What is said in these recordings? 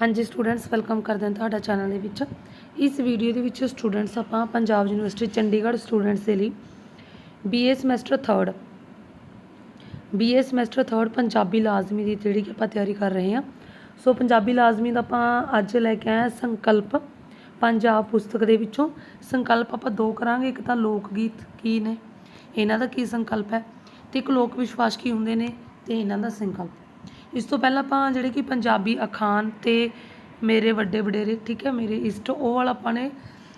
ਹਾਂਜੀ students welcome ਕਰਦੇ ਹਾਂ ਤੁਹਾਡਾ ਚੈਨਲ ਦੇ ਵਿੱਚ। ਇਸ ਵੀਡੀਓ ਦੇ ਵਿੱਚ ਸਟੂਡੈਂਟਸ ਆਪਾਂ ਪੰਜਾਬ ਯੂਨੀਵਰਸਿਟੀ ਚੰਡੀਗੜ੍ਹ ਸਟੂਡੈਂਟਸ ਦੇ ਲਈ BA semester 3rd BA semester 3rd Punjabi ਲਾਜ਼ਮੀ ਦੀ ਜਿਹੜੀ ਕਿ ਆਪਾਂ ਤਿਆਰੀ ਕਰ ਰਹੇ ਹਾਂ। ਸੋ ਪੰਜਾਬੀ ਲਾਜ਼ਮੀ ਦਾ ਆਪਾਂ ਅੱਜ ਲੈ ਕੇ ਆਏ ਸੰਕਲਪ ਪੰਜਾਬ ਪੁਸਤਕ ਦੇ ਵਿੱਚੋਂ। ਸੰਕਲਪ ਆਪਾਂ ਦੋ ਕਰਾਂਗੇ, ਇੱਕ ਤਾਂ ਲੋਕ ਗੀਤ ਕੀ ਨੇ, ਇਹਨਾਂ ਦਾ ਕੀ ਸੰਕਲਪ ਹੈ ਤੇ ਇੱਕ ਲੋਕ ਵਿਸ਼ਵਾਸ ਕੀ ਹੁੰਦੇ ਨੇ ਤੇ ਇਹਨਾਂ ਦਾ ਸੰਕਲਪ। ਇਸ ਤੋਂ ਪਹਿਲਾਂ ਆਪਾਂ ਜਿਹੜੇ ਕਿ ਪੰਜਾਬੀ ਅਖਾਣ ਤੇ ਮੇਰੇ ਵੱਡੇ ਵਡੇਰੇ, ਠੀਕ ਹੈ, ਮੇਰੇ ਇਸ਼ਟ ਉਹ ਵਾਲਾ ਆਪਾਂ ਨੇ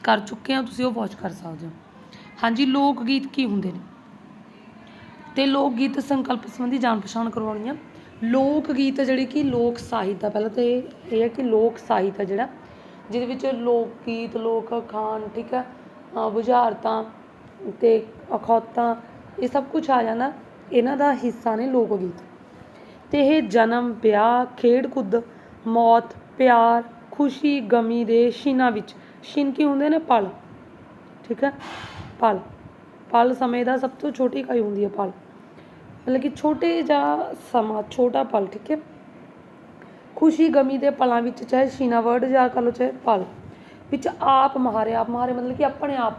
ਕਰ ਚੁੱਕੇ ਹਾਂ, ਤੁਸੀਂ ਉਹ ਵਾਚ ਕਰ ਸਕਦੇ ਹੋ। ਹਾਂਜੀ, ਲੋਕ ਗੀਤ ਕੀ ਹੁੰਦੇ ਨੇ? ਤੇ ਲੋਕ ਗੀਤ ਸੰਕਲਪ ਸੰਬੰਧੀ ਜਾਣ ਪਛਾਣ ਕਰਵਾਉਣੀ ਆ। ਲੋਕ ਗੀਤ ਜਿਹੜੇ ਕਿ ਲੋਕ ਸਾਹਿਤ ਆ, ਪਹਿਲਾਂ ਤਾਂ ਇਹ ਇਹ ਹੈ ਕਿ ਲੋਕ ਸਾਹਿਤ ਆ ਜਿਹੜਾ, ਜਿਹਦੇ ਵਿੱਚ ਲੋਕ ਗੀਤ, ਲੋਕ ਅਖਾਣ, ਠੀਕ ਹੈ ਬੁਝਾਰਤਾਂ ਤੇ ਅਖੌਤਾਂ, ਇਹ ਸਭ ਕੁਝ ਆ ਜਾਣਾ, ਇਹਨਾਂ ਦਾ ਹਿੱਸਾ ਨੇ ਲੋਕ ਗੀਤ। ਤੇ ਇਹ ਜਨਮ ਵਿਆਹ ਖੇਡ ਕੁੱਦ ਮੌਤ ਪਿਆਰ ਖੁਸ਼ੀ ਗਮੀ ਦੇ ਛਿਨਾਂ ਵਿੱਚ। ਛਿਨ ਕੀ ਹੁੰਦੇ ਨੇ? ਪਲ। ਠੀਕ ਹੈ? ਪਲ। ਪਲ ਸਮੇਂ ਦਾ ਸਭ ਤੋਂ ਛੋਟੀ ਇਕਾਈ ਹੁੰਦੀ ਹੈ ਪਲ। ਮਤਲਬ ਕਿ ਛੋਟੇ ਜਿਹਾ ਸਮਾਂ ਛੋਟਾ ਪਲ ਠੀਕ ਹੈ? ਖੁਸ਼ੀ ਗਮੀ ਦੇ ਪਲਾਂ ਵਿੱਚ ਚਾਹੇ ਛੀਨਾ ਵਰਡ ਜਾਂ ਕਰ ਲਓ ਚਾਹੇ ਪਲ। ਵਿੱਚ ਆਪ ਮਹਾਰੇ ਆਪ ਮਹਾਰੇ ਮਤਲਬ ਕਿ ਆਪਣੇ ਆਪ।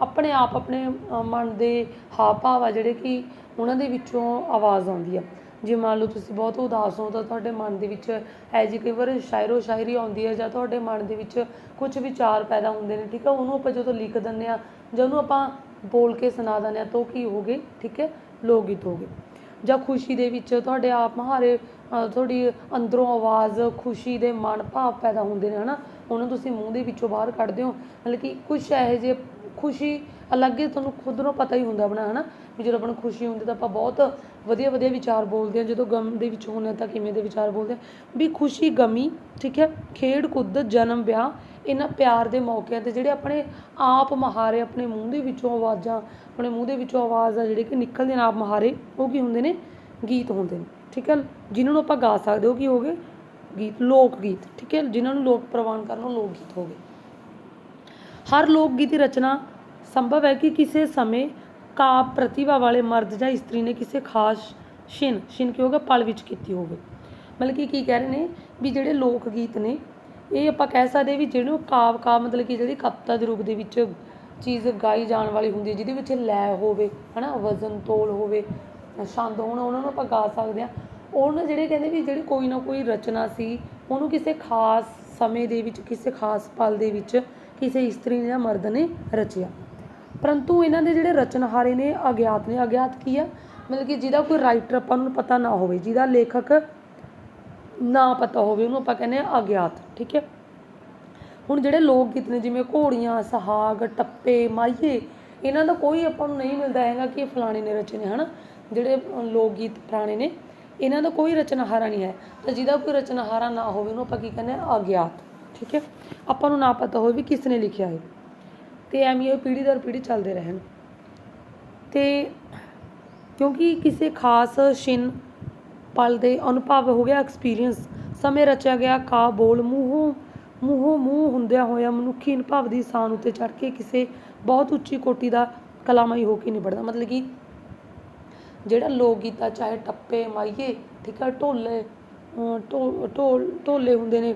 ਆਪਣੇ ਆਪ ਆਪਣੇ ਅ, ਮਨ ਦੇ ਹਾਵ ਭਾਵ ਆ ਜਿਹੜੇ ਕਿ ਉਹਨਾਂ ਦੇ ਵਿੱਚੋਂ ਆਵਾਜ਼ ਆਉਂਦੀ ਆ। ਜੇ ਮੰਨ ਲਓ ਤੁਸੀਂ ਬਹੁਤ ਉਦਾਸ ਹੋ ਤਾਂ ਤੁਹਾਡੇ ਮਨ ਦੇ ਵਿੱਚ ਐ ਜੀ ਕਈ ਵਾਰ ਸ਼ਾਇਰੋ ਸ਼ਾਇਰੀ ਆਉਂਦੀ ਹੈ ਜਾਂ ਤੁਹਾਡੇ ਮਨ ਦੇ ਵਿੱਚ ਕੁਝ ਵਿਚਾਰ ਪੈਦਾ ਹੁੰਦੇ ਨੇ, ਠੀਕ ਹੈ? ਉਹਨੂੰ ਆਪਾਂ ਜਦੋਂ ਲਿਖ ਦਿੰਦੇ ਆ ਜਾਂ ਉਹਨੂੰ ਆਪਾਂ ਬੋਲ ਕੇ ਸੁਣਾ ਦਿੰਦੇ ਆ ਤਾਂ ਉਹ ਕੀ ਹੋ ਗਏ, ਠੀਕ ਹੈ? ਲੋਕ ਗੀਤ ਹੋ ਗਏ। ਜਾਂ ਖੁਸ਼ੀ ਦੇ ਵਿੱਚ ਤੁਹਾਡੇ ਆਪ ਮਹਾਰੇ ਤੁਹਾਡੀ ਅੰਦਰੋਂ ਆਵਾਜ਼, ਖੁਸ਼ੀ ਦੇ ਮਨ ਭਾਵ ਪੈਦਾ ਹੁੰਦੇ ਨੇ, ਹਨਾ? ਉਹਨੂੰ ਤੁਸੀਂ ਮੂੰਹ ਦੇ ਵਿੱਚੋਂ ਬਾਹਰ ਕੱਢਦੇ ਹੋ। ਮਤਲਬ ਕਿ ਕੁਝ ਇਹੋ ਜਿਹੇ ਖੁਸ਼ੀ ਅਲੱਗ ਹੀ ਤੁਹਾਨੂੰ ਖੁਦ ਨੂੰ ਪਤਾ ਹੀ ਹੁੰਦਾ ਆਪਣਾ, ਹਨਾ? ਵੀ ਜਦੋਂ ਆਪਾਂ ਨੂੰ ਖੁਸ਼ੀ ਹੁੰਦੀ ਤਾਂ ਆਪਾਂ ਬਹੁਤ ਵਧੀਆ ਵਧੀਆ ਵਿਚਾਰ ਬੋਲਦੇ ਹਾਂ। ਜਦੋਂ ਗਮ ਦੇ ਵਿੱਚ ਹੁੰਦੇ ਹਾਂ ਤਾਂ ਕਿਵੇਂ ਦੇ ਵਿਚਾਰ ਬੋਲਦੇ ਹਾਂ? ਵੀ ਖੁਸ਼ੀ, ਗਮੀ, ਠੀਕ ਹੈ? ਖੇਡ, ਕੁੱਦ, ਜਨਮ, ਵਿਆਹ, ਇਹਨਾਂ ਪਿਆਰ ਦੇ ਮੌਕਿਆਂ ਤੇ ਜਿਹੜੇ ਆਪਣੇ ਆਪ ਮਹਾਰੇ, ਆਪਣੇ ਮੂੰਹ ਦੇ ਵਿੱਚੋਂ ਆਵਾਜ਼ਾਂ, ਆਪਣੇ ਮੂੰਹ ਦੇ ਵਿੱਚੋਂ ਆਵਾਜ਼ ਆ ਜਿਹੜੇ ਕਿ ਨਿਕਲਦੇ ਨੇ ਆਪ ਮਹਾਰੇ, ਉਹ ਕੀ ਹੁੰਦੇ ਨੇ? ਗੀਤ ਹੁੰਦੇ ਨੇ, ਠੀਕ ਹੈ? ਜਿਨ੍ਹਾਂ ਨੂੰ ਆਪਾਂ ਗਾ ਸਕਦੇ ਉਹ ਕੀ ਹੋ ਗਏ? ਗੀਤ ਲੋਕ ਗੀਤ ਠੀਕ ਹੈ? ਜਿਨ੍ਹਾਂ ਨੂੰ ਲੋਕ ਪ੍ਰਵਾਨ ਕਰਨ ਉਹ ਲੋਕ ਗੀਤ ਹੋ ਗਏ। ਹਰ ਲੋਕ ਗੀਤ ਦੀ ਰਚਨਾ ਸੰਭਵ ਹੈ ਕਿ ਕਿਸੇ ਸਮੇਂ ਕਾਵ ਪ੍ਰਤਿਭਾ ਵਾਲੇ ਮਰਦ ਜਾਂ ਇਸਤਰੀ ਨੇ ਕਿਸੇ ਖਾਸ ਛਿਨ ਛਿਨ ਕੀ ਹੋਗਾ ਪਲ ਵਿੱਚ ਕੀਤੀ ਹੋਵੇ। ਮਤਲਬ ਕਿ ਕੀ ਕਹਿ ਰਹੇ ਨੇ ਵੀ ਜਿਹੜੇ ਲੋਕ ਗੀਤ ਨੇ, ਇਹ ਆਪਾਂ ਕਹਿ ਸਕਦੇ ਵੀ ਜਿਹਨੂੰ ਕਾਵ ਕਾਵ ਮਤਲਬ ਕਿ ਜਿਹੜੀ ਕਵਿਤਾ ਦੇ ਰੂਪ ਦੇ ਵਿੱਚ ਚੀਜ਼ ਗਾਈ ਜਾਣ ਵਾਲੀ ਹੁੰਦੀ ਹੈ, ਜਿਹਦੇ ਵਿੱਚ ਲੈ ਹੋਵੇ, ਹਨਾ, ਵਜ਼ਨ ਤੋਲ ਹੋਵੇ, ਛੰਦ ਹੋਣ, ਉਹਨਾਂ ਨੂੰ ਆਪਾਂ ਗਾ ਸਕਦੇ ਹਾਂ। ਉਹਨਾਂ ਜਿਹੜੇ ਕਹਿੰਦੇ ਵੀ ਜਿਹੜੀ ਕੋਈ ਨਾ ਕੋਈ ਰਚਨਾ ਸੀ, ਉਹਨੂੰ ਕਿਸੇ ਖਾਸ ਸਮੇਂ ਦੇ ਵਿੱਚ, ਕਿਸੇ ਖਾਸ ਪਲ ਦੇ ਵਿੱਚ ਕਿਸੇ ਇਸਤਰੀ ਜਾਂ ਮਰਦ ਨੇ ਰਚਿਆ। ਪਰੰਤੂ ਇਹਨਾਂ ਦੇ ਜਿਹੜੇ ਰਚਨਹਾਰੇ ਨੇ, ਅਗਿਆਤ ਨੇ, ਅਗਿਆਤ ਕੀ ਆ? ਮਤਲਬ ਕਿ ਜਿਹਦਾ ਕੋਈ ਰਾਈਟਰ ਆਪਾਂ ਨੂੰ ਪਤਾ ਨਾ ਹੋਵੇ, ਜਿਹਦਾ ਲੇਖਕ ਨਾ ਪਤਾ ਹੋਵੇ, ਉਹਨੂੰ ਆਪਾਂ ਕਹਿੰਦੇ ਆ ਅਗਿਆਤ, ਠੀਕ ਹੈ? ਹੁਣ ਜਿਹੜੇ ਲੋਕ ਗੀਤ ਨੇ, ਜਿਵੇਂ ਘੋੜੀਆਂ, ਸੁਹਾਗ, ਟੱਪੇ, ਮਾਈਏ, ਇਹਨਾਂ ਦਾ ਕੋਈ ਆਪਾਂ ਨੂੰ ਨਹੀਂ ਮਿਲਦਾ ਹੈਗਾ ਕਿ ਫਲਾਣੇ ਨੇ ਰਚੇ ਨੇ, ਹਨਾ? ਜਿਹੜੇ ਲੋਕ ਗੀਤ ਪੁਰਾਣੇ ਨੇ, ਇਹਨਾਂ ਦਾ ਕੋਈ ਰਚਨਹਾਰਾ ਨਹੀਂ ਹੈ। ਤਾਂ ਜਿਹਦਾ ਕੋਈ ਰਚਨਹਾਰਾ ਨਾ ਹੋਵੇ, ਉਹਨੂੰ ਆਪਾਂ ਕੀ ਕਹਿੰਦੇ ਆ ਅਗਿਆਤ, ਠੀਕ ਹੈ? ਆਪਾਂ ਨੂੰ ਨਾ ਪਤਾ ਹੋਵੇ ਵੀ ਕਿਸ ਨੇ ਲਿਖਿਆ ਹੈ ਤੇ ਐਵੇਂ ਇਹ ਪੀੜ੍ਹੀ ਦਰ ਪੀੜ੍ਹੀ ਚੱਲਦੇ ਰਹਿਣ। ਤੇ ਕਿਉਂਕਿ ਕਿਸੇ ਖਾਸ ਛਿਨ ਪਲ ਦੇ ਅਨੁਭਵ ਹੋ ਗਿਆ ਐਕਸਪੀਰੀਅੰਸ ਸਮੇਂ ਰਚਿਆ ਗਿਆ, ਕਾ, ਬੋਲ, ਮੂੰਹੋਂ ਮੂੰਹੋਂ ਮੂੰਹ ਹੁੰਦਿਆਂ ਹੋਇਆ ਮਨੁੱਖੀ ਅਨੁਭਵ ਦੀ ਸਾਨ ਉੱਤੇ ਚੜ ਕੇ ਕਿਸੇ ਬਹੁਤ ਉੱਚੀ ਕੋਟੀ ਦਾ ਕਲਾਮਾਈ ਹੋ ਕੇ ਨਿਬੜਦਾ। ਮਤਲਬ ਕਿ ਜਿਹੜਾ ਲੋਕ ਗੀਤਾ ਚਾਹੇ ਟੱਪੇ, ਮਾਈਏ, ਠੀਕ ਆ, ਢੋਲੇ, ਅਹ ਢੋਲ, ਢੋਲੇ ਹੁੰਦੇ ਨੇ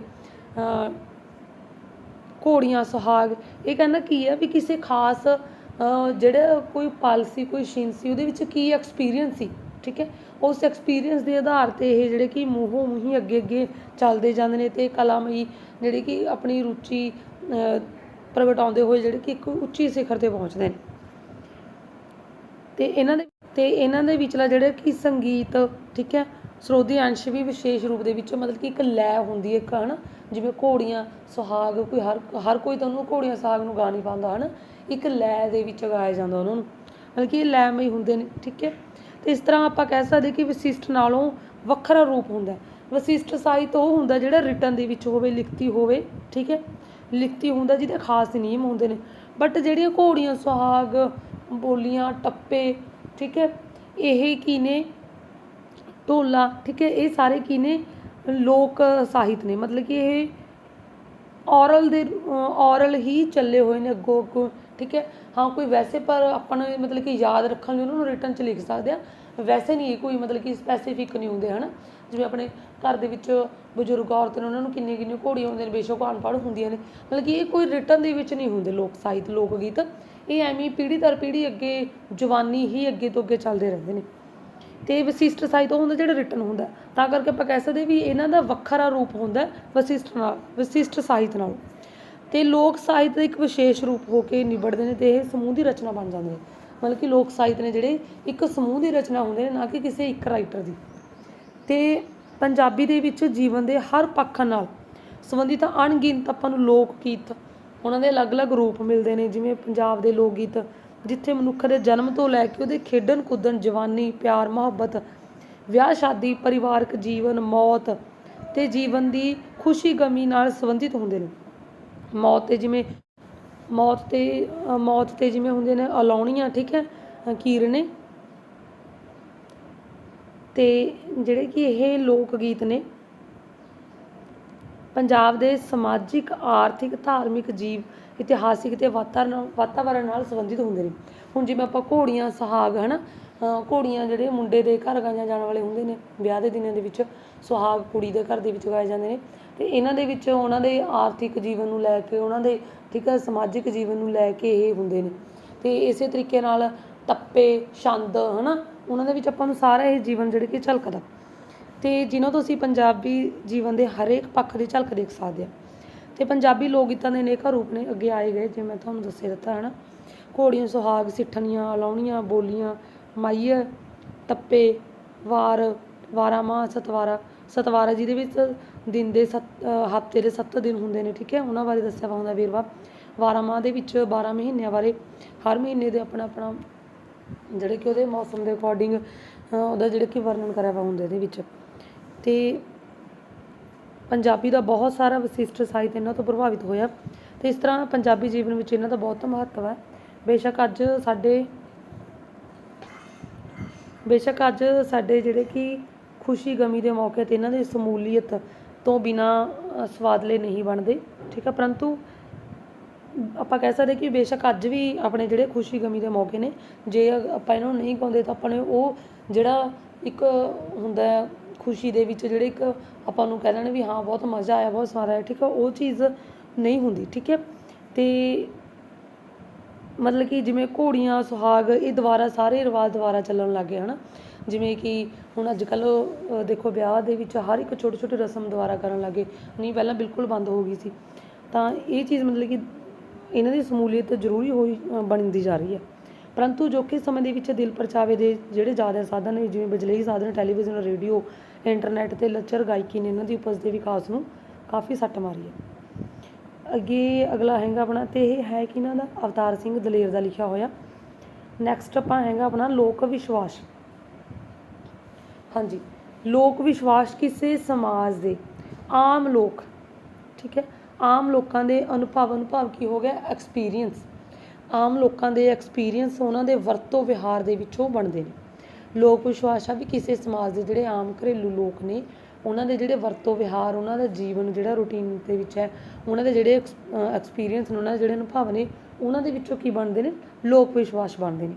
ਘੋੜੀਆਂ ਸੁਹਾਗ। ਇਹ ਕਹਿੰਦਾ ਕੀ ਹੈ ਵੀ ਕਿਸੇ ਖਾਸ ਜਿਹੜਾ ਕੋਈ ਪਲ ਸੀ ਕੋਈ ਛਿਨ ਸੀ, ਉਹਦੇ ਵਿੱਚ ਕੀ ਐਕਸਪੀਰੀਅੰਸ ਸੀ? ਠੀਕ ਹੈ? ਉਸ ਐਕਸਪੀਰੀਅੰਸ ਦੇ ਆਧਾਰ ਤੇ ਇਹ ਜਿਹੜੇ ਕਿ ਮੂੰਹੋਂ ਮੂੰਹੀ ਅੱਗੇ ਅੱਗੇ ਚੱਲਦੇ ਜਾਂਦੇ ਨੇ ਤੇ ਕਲਾਮਈ ਜਿਹੜੀ ਕਿ ਆਪਣੀ ਰੁਚੀ ਪ੍ਰਗਟਾਉਂਦੇ ਹੋਏ ਜਿਹੜੇ ਕਿ ਇੱਕ ਉੱਚੀ ਸਿਖਰ ਤੇ ਪਹੁੰਚਦੇ ਨੇ। ਤੇ ਇਹਨਾਂ ਦੇ, ਤੇ ਇਹਨਾਂ ਦੇ ਵਿਚਲਾ ਜਿਹੜਾ ਕਿ ਸੰਗੀਤ, ਠੀਕ ਹੈ? ਸਰੋਦੀ ਅੰਸ਼ ਵੀ ਵਿਸ਼ੇਸ਼ ਰੂਪ ਦੇ ਵਿੱਚ ਮਤਲਬ ਕਿ ਇੱਕ ਲੈ ਹੁੰਦੀ ਹੈ ਇੱਕ, ਹਨਾ? ਜਿਵੇਂ ਘੋੜੀਆਂ, ਸੁਹਾਗ, ਕੋਈ ਹਰ ਹਰ ਕੋਈ ਤਾਂ ਉਹਨੂੰ ਘੋੜੀਆਂ, ਸੁਹਾਗ ਨੂੰ ਗਾ ਨਹੀਂ ਪਾਉਂਦਾ, ਹਨਾ? ਇੱਕ ਲੈ ਦੇ ਵਿੱਚ ਗਾਇਆ ਜਾਂਦਾ ਉਹਨਾਂ ਨੂੰ। ਮਤਲਬ ਕਿ ਇਹ ਲੈਮਈ ਹੁੰਦੇ ਨੇ, ਠੀਕ ਹੈ? ਤੇ ਇਸ ਤਰ੍ਹਾਂ ਆਪਾਂ ਕਹਿ ਸਕਦੇ ਕਿ ਵਿਸ਼ਿਸ਼ਟ ਨਾਲੋਂ ਵੱਖਰਾ ਰੂਪ ਹੁੰਦਾ ਵਿਸ਼ਿਸ਼ਟ ਸਾਹਿਤ ਉਹ ਹੁੰਦਾ ਜਿਹੜਾ ਰਿਟਨ ਦੇ ਵਿੱਚ ਹੋਵੇ, ਲਿਖਤੀ ਹੋਵੇ, ਠੀਕ ਹੈ? ਲਿਖਤੀ ਹੁੰਦਾ ਜਿਹਦੇ ਖਾਸ ਨਿਯਮ ਹੁੰਦੇ ਨੇ। ਬਟ ਜਿਹੜੀਆਂ ਘੋੜੀਆਂ, ਸੁਹਾਗ, ਬੋਲੀਆਂ, ਟੱਪੇ, ਠੀਕ ਹੈ? ਇਹ ਕੀ ਨੇ? ਢੋਲਾ ਠੀਕ ਹੈ, ਇਹ ਸਾਰੇ ਕੀ ਨੇ? ਲੋਕ ਸਾਹਿਤ ਨੇ। ਮਤਲਬ ਕਿ ਇਹ ਔਰਲ ਦੇ ਔਰਲ ਹੀ ਚੱਲੇ ਹੋਏ ਨੇ ਅੱਗੋਂ ਅੱਗੋਂ, ਠੀਕ ਹੈ। ਹਾਂ, ਕੋਈ ਵੈਸੇ ਪਰ ਆਪਾਂ ਨੂੰ ਮਤਲਬ ਕਿ ਯਾਦ ਰੱਖਣ ਲਈ ਉਹਨਾਂ ਨੂੰ ਰਿਟਰਨ 'ਚ ਲਿਖ ਸਕਦੇ ਆ। ਵੈਸੇ ਨਹੀਂ, ਇਹ ਕੋਈ ਮਤਲਬ ਕਿ ਸਪੈਸੀਫਿਕ ਨਹੀਂ ਹੁੰਦੇ, ਹਨਾ? ਜਿਵੇਂ ਆਪਣੇ ਘਰ ਦੇ ਵਿੱਚ ਬਜ਼ੁਰਗ ਔਰਤ ਨੇ, ਉਹਨਾਂ ਨੂੰ ਕਿੰਨੇ ਕਿੰਨੇ ਘੋੜੀਆਂ ਹੁੰਦੀਆਂ ਨੇ, ਬੇਸ਼ੱਕ ਅਨਪੜ੍ਹ ਹੁੰਦੀਆਂ ਨੇ। ਮਤਲਬ ਕਿ ਇਹ ਕੋਈ ਰਿਟਰਨ ਦੇ ਵਿੱਚ ਨਹੀਂ ਹੁੰਦੇ ਲੋਕ ਸਾਹਿਤ, ਲੋਕ ਗੀਤ। ਇਹ ਐਵੇਂ ਪੀੜ੍ਹੀ ਦਰ ਪੀੜ੍ਹੀ ਅੱਗੇ, ਜਵਾਨੀ ਹੀ ਅੱਗੇ ਤੋਂ ਅੱਗੇ ਚੱਲਦੇ ਰਹਿੰਦੇ ਨੇ। ਅਤੇ ਵਿਸ਼ਿਸ਼ਟ ਸਾਹਿਤ ਉਹ ਹੁੰਦਾ ਜਿਹੜਾ ਰਿਟਨ ਹੁੰਦਾ। ਤਾਂ ਕਰਕੇ ਆਪਾਂ ਕਹਿ ਸਕਦੇ ਵੀ ਇਹਨਾਂ ਦਾ ਵੱਖਰਾ ਰੂਪ ਹੁੰਦਾ ਵਿਸ਼ਿਸ਼ਟ ਨਾਲ, ਵਿਸ਼ਿਸ਼ਟ ਸਾਹਿਤ ਨਾਲ। ਤੇ ਲੋਕ ਸਾਹਿਤ ਦਾ ਇੱਕ ਵਿਸ਼ੇਸ਼ ਰੂਪ ਹੋ ਕੇ ਨਿਬੜਦੇ ਨੇ ਤੇ ਇਹ ਸਮੂਹ ਦੀ ਰਚਨਾ ਬਣ ਜਾਂਦੇ ਨੇ ਮਤਲਬ ਕਿ ਲੋਕ ਸਾਹਿਤ ਨੇ ਜਿਹੜੇ ਇੱਕ ਸਮੂਹ ਦੀ ਰਚਨਾ ਹੁੰਦੇ ਨੇ ਨਾ ਕਿ ਕਿਸੇ ਇੱਕ ਰਾਈਟਰ ਦੀ। ਤੇ ਪੰਜਾਬੀ ਦੇ ਵਿੱਚ ਜੀਵਨ ਦੇ ਹਰ ਪੱਖ ਨਾਲ ਸੰਬੰਧਿਤ ਅਣਗਿਣਤ ਆਪਾਂ ਨੂੰ ਲੋਕ ਗੀਤ ਉਹਨਾਂ ਦੇ ਅਲੱਗ-ਅਲੱਗ ਰੂਪ ਮਿਲਦੇ ਨੇ, ਜਿਵੇਂ ਪੰਜਾਬ ਦੇ ਲੋਕ ਗੀਤ ਜਿੱਥੇ ਮਨੁੱਖ ਦੇ ਜਨਮ ਤੋਂ ਲੈ ਕੇ ਉਹਦੇ ਖੇਡਣ ਕੁੱਦਣ ਜਵਾਨੀ ਪਿਆਰ ਮੁਹੱਬਤ ਵਿਆਹ ਸ਼ਾਦੀ ਪਰਿਵਾਰਕ ਜੀਵਨ ਮੌਤ ਤੇ ਜੀਵਨ ਦੀ ਖੁਸ਼ੀ ਗਮੀ ਨਾਲ ਸੰਬੰਧਿਤ ਹੁੰਦੇ ਨੇ। ਮੌਤ ਤੇ ਜਿਵੇਂ ਮੌਤ ਤੇ ਮੌਤ ਤੇ ਜਿਵੇਂ ਹੁੰਦੇ ਨੇ ਅਲਾਉਣੀਆਂ ਠੀਕ ਹੈ ਅ, ਕੀਰਨੇ। ਤੇ ਜਿਹੜੇ ਕਿ ਇਹ ਲੋਕ ਗੀਤ ਨੇ ਪੰਜਾਬ ਦੇ ਸਮਾਜਿਕ ਆਰਥਿਕ ਧਾਰਮਿਕ ਜੀਵ ਇਤਿਹਾਸਿਕ ਤੇ ਵਾਤਾਵਰਨ ਵਾਤਾਵਰਨ ਨਾਲ ਸੰਬੰਧਿਤ ਹੁੰਦੇ ਨੇ। ਹੁਣ ਜਿਵੇਂ ਆਪਾਂ ਘੋੜੀਆਂ ਸੁਹਾਗ ਹਨਾ? ਅ, ਘੋੜੀਆਂ ਜਿਹੜੇ ਮੁੰਡੇ ਦੇ ਘਰ ਗਾਈਆਂ ਜਾਣ ਵਾਲੇ ਹੁੰਦੇ ਨੇ ਵਿਆਹ ਦੇ ਦਿਨਾਂ ਦੇ ਵਿੱਚ ਸੁਹਾਗ ਕੁੜੀ ਦੇ ਘਰ ਦੇ ਵਿੱਚ ਗਾਏ ਜਾਂਦੇ ਨੇ। ਤੇ ਇਹਨਾਂ ਦੇ ਵਿੱਚ ਉਹਨਾਂ ਦੇ ਆਰਥਿਕ ਜੀਵਨ ਨੂੰ ਲੈ ਕੇ ਉਹਨਾਂ ਦੇ ਠੀਕ ਹੈ ਸਮਾਜਿਕ ਜੀਵਨ ਨੂੰ ਲੈ ਕੇ ਇਹ ਹੁੰਦੇ ਨੇ। ਤੇ ਇਸੇ ਤਰੀਕੇ ਨਾਲ ਟੱਪੇ ਛੰਦ ਹਨਾ? ਉਹਨਾਂ ਦੇ ਵਿੱਚ ਆਪਾਂ ਨੂੰ ਸਾਰਾ ਇਹ ਜੀਵਨ ਜਿਹੜੇ ਕਿ ਝਲਕਦਾ। ਤੇ ਜਿਨ੍ਹਾਂ ਤੋਂ ਅਸੀਂ ਪੰਜਾਬੀ ਜੀਵਨ ਦੇ ਹਰੇਕ ਪੱਖ ਦੀ ਝਲਕ ਦੇਖ ਸਕਦੇ ਹਾਂ। ਤੇ ਪੰਜਾਬੀ ਲੋਕ ਗੀਤਾਂ ਦੇ ਅਨੇਕਾਂ ਰੂਪ ਨੇ, ਅੱਗੇ ਆਏ ਗਏ, ਜਿਵੇਂ ਮੈਂ ਤੁਹਾਨੂੰ ਦੱਸੇ ਦਿੱਤਾ ਹੈ ਨਾ ਘੋੜੀਆਂ, ਸੁਹਾਗ, ਸਿੱਠਣੀਆਂ ਅਲਾਉਣੀਆਂ ਬੋਲੀਆਂ ਮਾਈਆ ਟੱਪੇ ਵਾਰ ਵਾਰਾਮਾ ਸਤਵਾਰਾ ਸਤਵਾਰਾ ਜਿਹਦੇ ਵਿੱਚ ਦਿਨ ਦੇ ਸੱਤ ਹਫ਼ਤੇ ਦੇ 7 ਦਿਨ ਹੁੰਦੇ ਨੇ, ਠੀਕ ਹੈ? ਉਹਨਾਂ ਬਾਰੇ ਦੱਸਿਆ ਵਾ ਹੁੰਦਾ ਵੇਰਵਾ। ਵਾਰਾਮਾ ਦੇ ਵਿੱਚ 12 ਮਹੀਨਿਆਂ ਬਾਰੇ, ਹਰ ਮਹੀਨੇ ਦੇ ਆਪਣਾ ਆਪਣਾ ਜਿਹੜੇ ਕਿ ਉਹਦੇ ਮੌਸਮ ਦੇ ਅਕੋਰਡਿੰਗ ਉਹਦਾ ਜਿਹੜਾ ਕਿ ਵਰਣਨ ਕਰਿਆ ਵਾ ਹੁੰਦਾ ਇਹਦੇ ਵਿੱਚ। ਤੇ ਪੰਜਾਬੀ ਦਾ ਬਹੁਤ ਸਾਰਾ ਵਿਸ਼ਿਸ਼ਟ ਸਾਹਿਤ ਇਹਨਾਂ ਤੋਂ ਪ੍ਰਭਾਵਿਤ ਹੋਇਆ ਤੇ ਇਸ ਤਰ੍ਹਾਂ ਪੰਜਾਬੀ ਜੀਵਨ ਵਿੱਚ ਇਹਨਾਂ ਦਾ ਬਹੁਤ ਮਹੱਤਵ ਹੈ। ਬੇਸ਼ੱਕ ਅੱਜ ਸਾਡੇ ਬੇਸ਼ੱਕ ਅੱਜ ਸਾਡੇ ਜਿਹੜੇ ਕਿ ਖੁਸ਼ੀ ਗਮੀ ਦੇ ਮੌਕੇ ਤੇ ਇਹਨਾਂ ਦੀ ਸਮੂਲੀਅਤ ਤੋਂ ਬਿਨਾ ਸਵਾਦਲੇ ਨਹੀਂ ਬਣਦੇ, ਠੀਕ ਹੈ? ਪਰੰਤੂ ਆਪਾਂ ਕਹਿ ਸਕਦੇ ਕਿ ਬੇਸ਼ੱਕ ਅੱਜ ਵੀ ਆਪਣੇ ਜਿਹੜੇ ਖੁਸ਼ੀ ਗਮੀ ਦੇ ਮੌਕੇ ਨੇ, ਜੇ ਆਪਾਂ ਇਹਨਾਂ ਨੂੰ ਨਹੀਂ ਗਾਉਂਦੇ ਤਾਂ ਆਪਣੇ ਉਹ ਜਿਹੜਾ ਇੱਕ ਹੁੰਦਾ ਖੁਸ਼ੀ ਦੇ ਵਿੱਚ ਜਿਹੜੇ ਇੱਕ ਆਪਾਂ ਨੂੰ ਕਹਿ ਦੇਣ ਵੀ ਹਾਂ, ਬਹੁਤ ਮਜ਼ਾ ਆਇਆ, ਬਹੁਤ ਸਵਾਦ ਆਇਆ, ਠੀਕ ਹੈ ਉਹ ਚੀਜ਼ ਨਹੀਂ ਹੁੰਦੀ, ਠੀਕ ਹੈ ਤੇ ਮਤਲਬ ਕਿ ਜਿਵੇਂ ਘੋੜੀਆਂ, ਸੁਹਾਗ, ਇਹ ਦੁਬਾਰਾ ਸਾਰੇ ਰਿਵਾਜ ਦੁਬਾਰਾ ਚੱਲਣ ਲੱਗ ਗਏ, ਹਨਾ। ਜਿਵੇਂ ਕਿ ਹੁਣ ਅੱਜ ਕੱਲ੍ਹ ਦੇਖੋ, ਵਿਆਹ ਦੇ ਵਿੱਚ ਹਰ ਇੱਕ ਛੋਟੀ ਛੋਟੀ ਰਸਮ ਦੁਬਾਰਾ ਕਰਨ ਲੱਗੇ ਨਹੀਂ, ਪਹਿਲਾਂ ਬਿਲਕੁਲ ਬੰਦ ਹੋ ਗਈ ਸੀ। ਤਾਂ ਇਹ ਚੀਜ਼ ਮਤਲਬ ਕਿ ਇਹਨਾਂ ਦੀ ਸਮੂਲੀਅਤ ਜ਼ਰੂਰੀ ਹੋਈ ਬਣਦੀ ਜਾ ਰਹੀ ਹੈ ਪਰੰਤੂ ਅਜੋਕੇ ਸਮੇਂ ਦੇ ਵਿੱਚ ਦਿਲ ਪਰਚਾਵੇ ਦੇ ਜਿਹੜੇ ਜ਼ਿਆਦਾ ਸਾਧਨ ਨੇ, ਜਿਵੇਂ ਬਿਜਲਈ ਸਾਧਨ, ਟੈਲੀਵਿਜ਼ਨ, ਰੇਡੀਓ ਇੰਟਰਨੈਟ ਤੇ ਲੱਚਰ ਗਾਇਕੀ ਨੇ ਇਹਨਾਂ ਦੀ ਉਪਜ ਦੇ ਵਿਕਾਸ ਨੂੰ ਕਾਫੀ ਸੱਟ ਮਾਰੀ ਹੈ। ਅੱਗੇ ਅਗਲਾ ਹੈਗਾ ਆਪਣਾ ਤੇ ਇਹ ਹੈ ਕਿ ਇਹਨਾਂ ਦਾ ਅਵਤਾਰ ਸਿੰਘ ਦਲੇਰ ਦਾ ਲਿਖਿਆ ਹੋਇਆ। ਨੈਕਸਟ ਆਪਾਂ ਹੈਗਾ ਆਪਣਾ ਲੋਕ ਵਿਸ਼ਵਾਸ। ਹਾਂਜੀ, ਲੋਕ ਵਿਸ਼ਵਾਸ ਕਿਸੇ ਸਮਾਜ ਦੇ ਆਮ ਲੋਕ, ਠੀਕ ਹੈ, ਆਮ ਲੋਕਾਂ ਦੇ ਅਨੁਭਵ ਅਨੁਭਵ ਕੀ ਹੋ ਗਿਆ? ਐਕਸਪੀਰੀਅੰਸ ਆਮ ਲੋਕਾਂ ਦੇ ਐਕਸਪੀਰੀਅੰਸ ਉਹਨਾਂ ਦੇ ਵਰਤੋਂ ਵਿਹਾਰ ਦੇ ਵਿੱਚੋਂ ਬਣਦੇ ਨੇ। ਲੋਕ ਵਿਸ਼ਵਾਸ ਆ ਵੀ ਕਿਸੇ ਸਮਾਜ ਦੇ ਜਿਹੜੇ ਆਮ ਘਰੇਲੂ ਲੋਕ ਨੇ, ਉਹਨਾਂ ਦੇ ਜਿਹੜੇ ਵਰਤੋਂ ਵਿਹਾਰ, ਉਹਨਾਂ ਦਾ ਜੀਵਨ ਜਿਹੜਾ ਰੂਟੀਨ ਦੇ ਵਿੱਚ ਹੈ, ਉਹਨਾਂ ਦੇ ਜਿਹੜੇ ਐਕਸਪੀਰੀਅੰਸ ਨੇ, ਉਹਨਾਂ ਦੇ ਜਿਹੜੇ ਅਨੁਭਵ ਨੇ, ਉਹਨਾਂ ਦੇ ਵਿੱਚੋਂ ਕੀ ਬਣਦੇ ਨੇ? ਲੋਕ ਵਿਸ਼ਵਾਸ ਬਣਦੇ ਨੇ।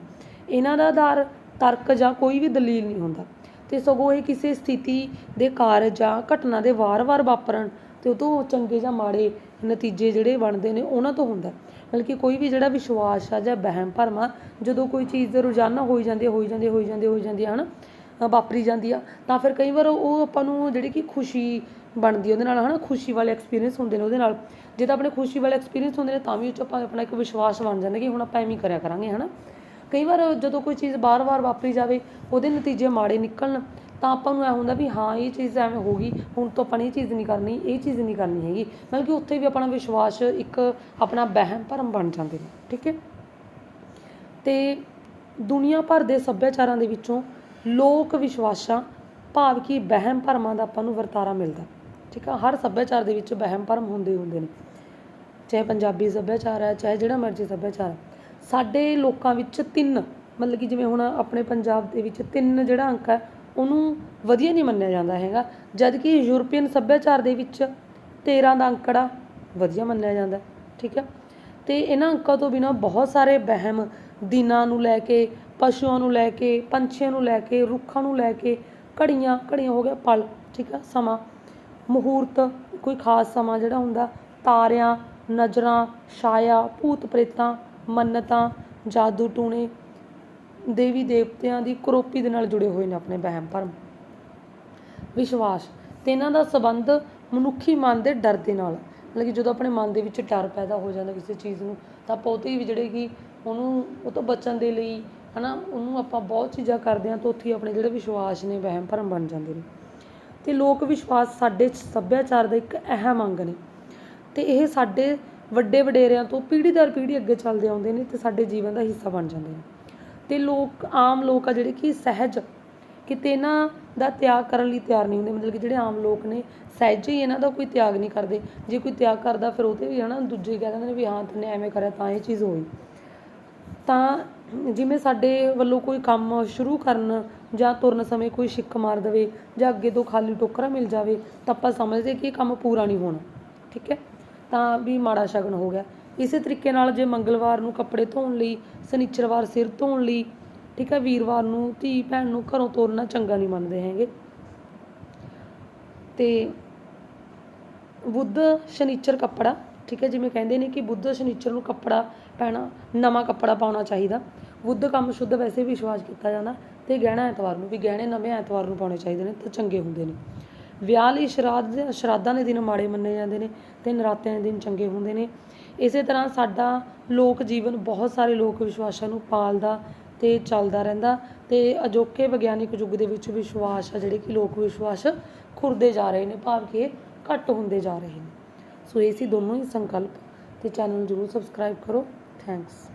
ਇਹਨਾਂ ਦਾ ਆਧਾਰ ਤਰਕ ਜਾਂ ਕੋਈ ਵੀ ਦਲੀਲ ਨਹੀਂ ਹੁੰਦਾ। ਤੇ ਸਗੋਂ ਇਹ ਕਿਸੇ ਸਥਿਤੀ ਦੇ ਕਾਰਜ ਜਾਂ ਘਟਨਾ ਦੇ ਵਾਰ-ਵਾਰ ਵਾਪਰਨ ਤੇ ਉਹ ਤੋਂ ਚੰਗੇ ਜਾਂ ਮਾੜੇ ਨਤੀਜੇ ਜਿਹੜੇ ਬਣਦੇ ਨੇ, ਉਹਨਾਂ ਤੋਂ ਹੁੰਦਾ। ਮਤਲਬ ਕਿ ਕੋਈ ਵੀ ਜਿਹੜਾ ਵਿਸ਼ਵਾਸ ਆ ਜਾਂ ਵਹਿਮ ਭਰਮ ਆ, ਜਦੋਂ ਕੋਈ ਚੀਜ਼ ਰੋਜ਼ਾਨਾ ਹੋਈ ਜਾਂਦੀ ਹੋਈ ਜਾਂਦੀ ਹੋਈ ਜਾਂਦੀ ਹੈ ਹੋਈ ਜਾਂਦੀ ਹੈ ਨਾ ਵਾਪਰੀ ਜਾਂਦੀ ਆ, ਤਾਂ ਫਿਰ ਕਈ ਵਾਰ ਉਹ ਆਪਾਂ ਨੂੰ ਜਿਹੜੀ ਕਿ ਖੁਸ਼ੀ ਬਣਦੀ ਉਹਦੇ ਨਾਲ, ਹਨਾ, ਖੁਸ਼ੀ ਵਾਲੇ ਐਕਸਪੀਰੀਅੰਸ ਹੁੰਦੇ ਨੇ ਉਹਦੇ ਨਾਲ। ਜੇ ਤਾਂ ਆਪਣੇ ਖੁਸ਼ੀ ਵਾਲੇ ਐਕਸਪੀਰੀਅੰਸ ਹੁੰਦੇ ਨੇ, ਤਾਂ ਵੀ ਉਹ 'ਚ ਆਪਾਂ ਆਪਣਾ ਇੱਕ ਵਿਸ਼ਵਾਸ ਬਣ ਜਾਂਦਾ ਕਿ ਹੁਣ ਆਪਾਂ ਐਵੇਂ ਕਰਿਆ ਕਰਾਂਗੇ, ਹਨਾ। ਕਈ ਵਾਰ ਜਦੋਂ ਕੋਈ ਚੀਜ਼ ਬਾਰ-ਬਾਰ ਵਾਪਰੀ ਜਾਵੇ, ਉਹਦੇ ਨਤੀਜੇ ਮਾੜੇ ਨਿਕਲਣ ਤਾਂ ਆਪਾਂ ਨੂੰ ਐ ਹੁੰਦਾ ਵੀ ਹਾਂ, ਇਹ ਚੀਜ਼ ਐਵੇਂ ਹੋ ਗਈ, ਹੁਣ ਤੋਂ ਆਪਾਂ ਨੇ ਇਹ ਚੀਜ਼ ਨਹੀਂ ਕਰਨੀ, ਇਹ ਚੀਜ਼ ਨਹੀਂ ਕਰਨੀ ਹੈਗੀ। ਮਤਲਬ ਕਿ ਉੱਥੇ ਵੀ ਆਪਣਾ ਵਿਸ਼ਵਾਸ ਇੱਕ ਆਪਣਾ ਵਹਿਮ ਭਰਮ ਬਣ ਜਾਂਦੇ ਨੇ, ਠੀਕ ਹੈ? ਤੇ ਦੁਨੀਆ ਭਰ ਦੇ ਸੱਭਿਆਚਾਰਾਂ ਦੇ ਵਿੱਚੋਂ ਲੋਕ ਵਿਸ਼ਵਾਸਾਂ, ਭਾਵ ਕਿ ਵਹਿਮ ਭਰਮਾਂ ਦਾ ਆਪਾਂ ਨੂੰ ਵਰਤਾਰਾ ਮਿਲਦਾ, ਠੀਕ ਆ? ਹਰ ਸੱਭਿਆਚਾਰ ਦੇ ਵਿੱਚ ਵਹਿਮ ਭਰਮ ਹੁੰਦੇ ਹੁੰਦੇ ਨੇ। ਚਾਹੇ ਪੰਜਾਬੀ ਸੱਭਿਆਚਾਰ ਹੈ, ਚਾਹੇ ਜਿਹੜਾ ਮਰਜ਼ੀ ਸੱਭਿਆਚਾਰ ਹੈ। ਸਾਡੇ ਲੋਕਾਂ ਵਿੱਚ ਤਿੰਨ, ਮਤਲਬ ਕਿ ਜਿਵੇਂ ਹੁਣ ਆਪਣੇ ਪੰਜਾਬ ਦੇ ਵਿੱਚ ਤਿੰਨ ਜਿਹੜਾ ਅੰਕ ਹੈ ਉਹਨੂੰ ਵਧੀਆ ਨਹੀਂ ਮੰਨਿਆ ਜਾਂਦਾ ਹੈਗਾ। ਜਦ ਕਿ ਯੂਰਪੀਅਨ ਸੱਭਿਆਚਾਰ ਦੇ ਵਿੱਚ 13 ਦਾ ਅੰਕੜਾ ਵਧੀਆ ਮੰਨਿਆ ਜਾਂਦਾ, ਠੀਕ ਹੈ ਤੇ ਇਹਨਾਂ ਅੰਕਾਂ ਤੋਂ ਬਿਨਾਂ ਬਹੁਤ ਸਾਰੇ ਵਹਿਮ ਦਿਨਾਂ ਨੂੰ ਲੈ ਕੇ, ਪਸ਼ੂਆਂ ਨੂੰ ਲੈ ਕੇ, ਪੰਛੀਆਂ ਨੂੰ ਲੈ ਕੇ, ਰੁੱਖਾਂ ਨੂੰ ਲੈ ਕੇ ਘੜੀਆਂ ਘੜੀਆਂ ਹੋ ਗਿਆ ਪਲ, ਠੀਕ ਆ? ਸਮਾਂ, ਮਹੂਰਤ, ਕੋਈ ਖਾਸ ਸਮਾਂ ਜਿਹੜਾ ਹੁੰਦਾ, ਤਾਰਿਆਂ, ਨਜ਼ਰਾਂ, ਛਾਇਆ ਭੂਤ ਪ੍ਰੇਤਾਂ ਮੰਨਤਾਂ ਜਾਦੂ ਟੂਣੇ ਦੇਵੀ ਦੇਵਤਿਆਂ ਦੀ ਕਰੋਪੀ ਦੇ ਨਾਲ ਜੁੜੇ ਹੋਏ ਨੇ ਆਪਣੇ ਵਹਿਮ ਭਰਮ। ਵਿਸ਼ਵਾਸ, ਤੇ ਇਹਨਾਂ ਦਾ ਸਬੰਧ ਮਨੁੱਖੀ ਮਨ ਦੇ ਡਰ ਦੇ ਨਾਲ। ਮਤਲਬ ਕਿ ਜਦੋਂ ਆਪਣੇ ਮਨ ਦੇ ਵਿੱਚ ਡਰ ਪੈਦਾ ਹੋ ਜਾਂਦਾ ਕਿਸੇ ਚੀਜ਼ ਨੂੰ, ਤਾਂ ਆਪਾਂ ਉਹਤੇ ਵੀ ਜਿਹੜੇ ਕਿ ਉਹਨੂੰ, ਉਹ ਤੋਂ ਬਚਣ ਦੇ ਲਈ, ਹਨਾ, ਉਹਨੂੰ ਆਪਾਂ ਬਹੁਤ ਚੀਜ਼ਾਂ ਕਰਦੇ ਹਾਂ ਤਾਂ ਉੱਥੇ ਹੀ ਆਪਣੇ ਜਿਹੜੇ ਵਿਸ਼ਵਾਸ ਨੇ, ਵਹਿਮ ਭਰਮ ਬਣ ਜਾਂਦੇ ਨੇ। ਤੇ ਲੋਕ ਵਿਸ਼ਵਾਸ ਸਾਡੇ ਸੱਭਿਆਚਾਰ ਦਾ ਇੱਕ ਅਹਿਮ ਅੰਗ ਨੇ। ਤੇ ਇਹ ਸਾਡੇ ਵੱਡੇ ਵਡੇਰਿਆਂ ਤੋਂ ਪੀੜ੍ਹੀ ਦਰ ਪੀੜ੍ਹੀ ਅੱਗੇ ਚੱਲਦੇ ਆਉਂਦੇ ਨੇ ਤੇ ਸਾਡੇ ਜੀਵਨ ਦਾ ਹਿੱਸਾ ਬਣ ਜਾਂਦੇ ਨੇ। ਤੇ ਲੋਕ, ਆਮ ਲੋਕ ਆ ਜਿਹੜੇ ਕਿ ਸਹਿਜ ਕਿਤੇ ਇਹਨਾਂ ਦਾ ਤਿਆਗ ਕਰਨ ਲਈ ਤਿਆਰ ਨਹੀਂ ਹੁੰਦੇ। ਮਤਲਬ ਕਿ ਜਿਹੜੇ ਆਮ ਲੋਕ ਨੇ, ਸਹਿਜ ਹੀ ਇਹਨਾਂ ਦਾ ਕੋਈ ਤਿਆਗ ਨਹੀਂ ਕਰਦੇ। ਜੇ ਕੋਈ ਤਿਆਗ ਕਰਦਾ, ਫਿਰ ਉਹਦੇ ਵੀ ਹਨਾ ਦੂਜੇ ਕਹਿ ਦਿੰਦੇ ਨੇ ਵੀ ਹਾਂ ਤੈਨੇ ਐਵੇਂ ਕਰਿਆ, ਤਾਂ ਇਹ ਚੀਜ਼ ਹੋਈ। ਤਾਂ ਜਿਵੇਂ ਸਾਡੇ ਵੱਲੋਂ ਕੋਈ ਕੰਮ ਸ਼ੁਰੂ ਕਰਨ ਜਾਂ ਤੁਰਨ ਸਮੇਂ ਕੋਈ ਛਿੱਕ ਮਾਰ ਦੇਵੇ ਜਾਂ ਅੱਗੇ ਤੋਂ ਖਾਲੀ ਟੋਕਰਾ ਮਿਲ ਜਾਵੇ, ਤਾਂ ਆਪਾਂ ਸਮਝਦੇ ਕਿ ਇਹ ਕੰਮ ਪੂਰਾ ਨਹੀਂ ਹੋਣਾ। ਠੀਕ ਹੈ? ਤਾਂ ਵੀ ਮਾੜਾ ਸ਼ਗਨ ਹੋ ਗਿਆ। ਇਸੇ ਤਰੀਕੇ ਨਾਲ ਜੇ ਮੰਗਲਵਾਰ ਨੂੰ ਕੱਪੜੇ ਧੋਣ ਲਈ, ਸਨੀਚਰਵਾਰ ਸਿਰ ਧੋਣ ਲਈ, ਠੀਕ ਹੈ, ਵੀਰਵਾਰ ਨੂੰ ਧੀ ਭੈਣ ਨੂੰ ਘਰੋਂ ਤੋਰਨਾ ਚੰਗਾ ਨਹੀਂ ਮੰਨਦੇ ਹੈਗੇ। ਤੇ ਬੁੱਧ ਸ਼ਨੀਚਰ ਕੱਪੜਾ, ਠੀਕ ਹੈ, ਜਿਵੇਂ ਕਹਿੰਦੇ ਨੇ ਕਿ ਬੁੱਧ ਸ਼ਨੀਚਰ ਨੂੰ ਕੱਪੜਾ ਪਹਿਨਾ ਨਵਾਂ ਕੱਪੜਾ ਪਾਉਣਾ ਚਾਹੀਦਾ। ਬੁੱਧ ਕੰਮ ਸ਼ੁੱਧ ਵੈਸੇ ਵੀ ਵਿਸ਼ਵਾਸ ਕੀਤਾ ਜਾਂਦਾ ਤੇ ਗਹਿਣਾ ਐਤਵਾਰ ਨੂੰ, ਵੀ ਗਹਿਣੇ ਨਵੇਂ ਐਤਵਾਰ ਨੂੰ ਪਾਉਣੇ ਚਾਹੀਦੇ ਨੇ ਤਾਂ ਚੰਗੇ ਹੁੰਦੇ ਨੇ। ਵਿਆਹ ਲਈ ਸ਼ਰਾਧ ਸ਼ਰਾਧਾਂ ਦੇ ਦਿਨ ਮਾੜੇ ਮੰਨੇ ਜਾਂਦੇ ਨੇ ਤੇ ਨਰਾਤਿਆਂ ਦੇ ਦਿਨ ਚੰਗੇ ਹੁੰਦੇ ਨੇ। ਇਸੇ ਤਰ੍ਹਾਂ ਸਾਡਾ ਲੋਕ ਜੀਵਨ ਬਹੁਤ ਸਾਰੇ ਲੋਕ ਵਿਸ਼ਵਾਸਾਂ ਨੂੰ ਪਾਲਦਾ ਤੇ ਚੱਲਦਾ ਰਹਿੰਦਾ ਤੇ ਅਜੋਕੇ ਵਿਗਿਆਨਿਕ ਯੁੱਗ ਦੇ ਵਿੱਚ ਵਿਸ਼ਵਾਸ ਆ ਜਿਹੜੇ ਕਿ ਲੋਕ ਵਿਸ਼ਵਾਸ ਖੁਰਦੇ ਜਾ ਰਹੇ ਨੇ, ਭਾਵ ਕਿ ਘੱਟ ਹੁੰਦੇ ਜਾ ਰਹੇ ਨੇ। ਸੋ ਇਹ ਸੀ ਦੋਨੋਂ ਹੀ ਸੰਕਲਪ ਤੇ ਚੈਨਲ ਨੂੰ ਜਰੂਰ ਸਬਸਕ੍ਰਾਈਬ ਕਰੋ। ਥੈਂਕਸ